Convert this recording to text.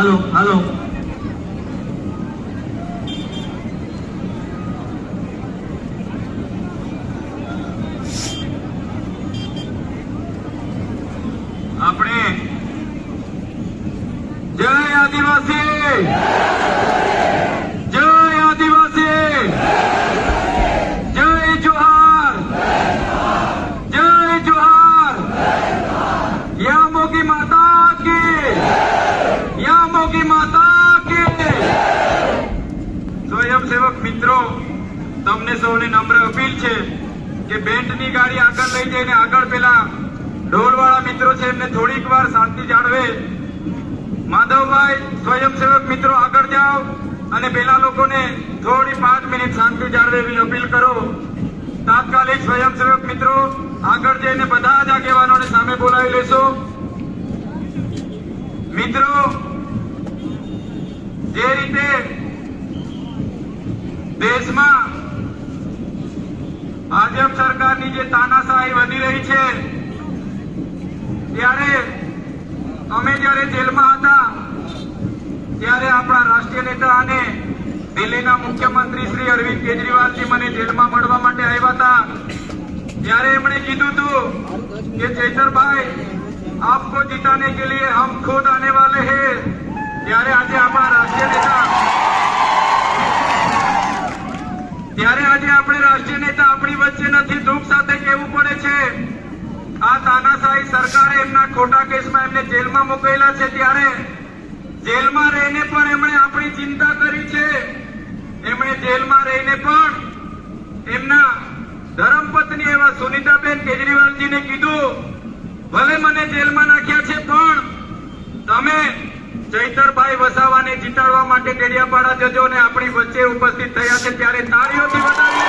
હાલો હાલો. આપણે જય આદિવાસી જય આદિવાસી જય જોહાર જય જોહાર યા મોગી માતા કી યા મોગી માતા કી સ્વયંસેવક મિત્રો, તમને સૌને નમ્ર અપીલ છે કે બેન્ટની ગાડી આગળ લઈ જઈને આગળ પેલા ઢોલવાળા મિત્રો છે એમને થોડીક વાર શાંતિ જાળવે. માધવભાઈ સ્વયંસેવક મિત્રો આગળ જાઓ અને પેલા લોકોને થોડી પાંચ મિનિટ શાંતિ જાળવે એવી અપીલ કરો. તાત્કાલિક સ્વયંસેવક મિત્રો, આગળ જઈને બધા જ આગેવાનોને સામે બોલાવી લેશો. મિત્રો, જે રીતે દેશમાં ભાજપ સરકારની જે તાનાશાહી વધી રહી છે, ત્યારે અમે જ્યારે જેલમાં હતા, ત્યારે આપણા રાષ્ટ્રીય નેતા અને દિલ્હીના મુખ્યમંત્રી શ્રી અરવિંદ કેજરીવાલજી મને જેલમાં મળવા માટે આવ્યા હતા. ત્યારે એમણે કીધું હતું કે, ચેતરભાઈ, આપકો જીતાને કે લીએ હમ ખુદ આને વાલે હે. ત્યારે આજે આપણા રાષ્ટ્રીય નેતા ત્યારે આજે આપણે રાષ્ટ્રીય નેતા આપણી વચ્ચે નથી. દુઃખ સાથે કહેવું પડે છે. આ તાનાશાહી સરકારે એમના ખોટા કેસમાં એમને જેલમાં મોકલેલા છે. ત્યારે જેલમાં રહીને પણ એમણે આપણી ચિંતા કરી છે. એમણે જેલમાં રહીને પણ એમના ધર્મપત્ની એવા સુનીતાબેન કેજરીવાલજીને કીધું, ભલે મને જેલમાં નાખ્યા છે, પણ ચૈતરભાઈ વસાવાને જીતાડવા માટે ડેડિયાપાડા જજો ને આપણી વચ્ચે ઉપસ્થિત થયા છે. ત્યારે તાળીઓથી વધાવી